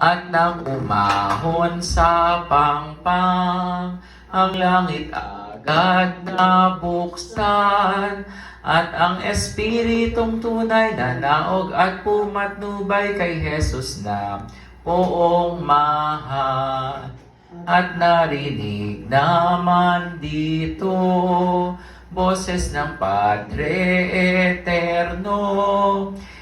At nang umahon sa pangpang, ang langit agad na buksan. At ang Espiritong tunay na naog at pumatnubay kay Jesus na poong mahal. At narinig naman dito boses ng Padre Eterno.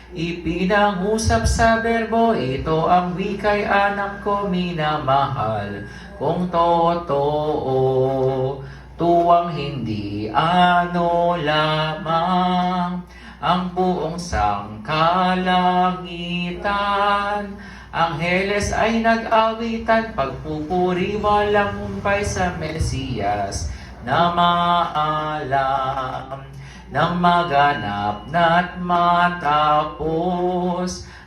Ipinangusap sa berbo, ito ang wikay anak ko minamahal. Kung totoo, tuwang hindi ano lamang ang buong sangkalangitan. Angheles ay nag-awitan, pagpupuri walang humpay sa Mesiyas na maalam nang maganap na't matapos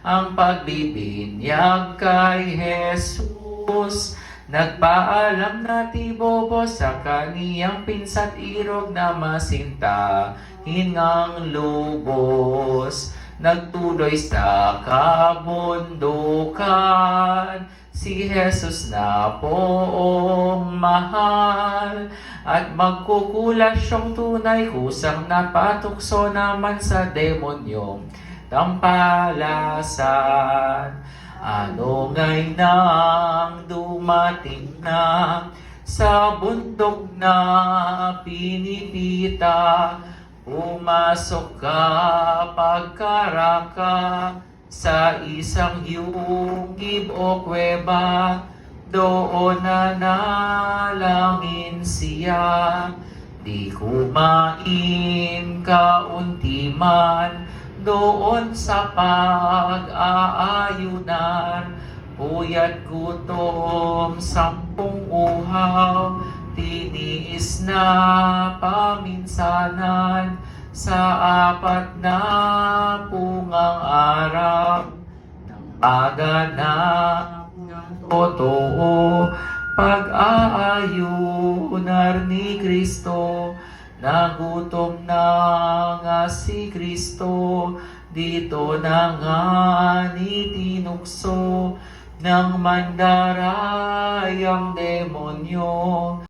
ang pagbibinyag kay Jesus. Nagpaalam na tibobo sa kaniyang pinsat irog na masinta hingang lubos. Nagtuloy sa kabundukan. Si Jesus na poong mahal. At magkukulas siyang tunay kusang napatukso naman sa demonyong tampalasan. Ano ngay nang dumating na sa bundok na pinipita Pumasok ka pagkaraka sa isang yungib o kweba doon na nalangin siya. Di kumain kaunti man. Doon sa pag-aayunan Puyat gutom, sampung uhaw Tiniis na paminsanan sa apat na pungang araw ng paganap totoo pag-aayunar ni Kristo. Nagutom na nga si Kristo dito na nga ni tinukso ng mandarayang demonyo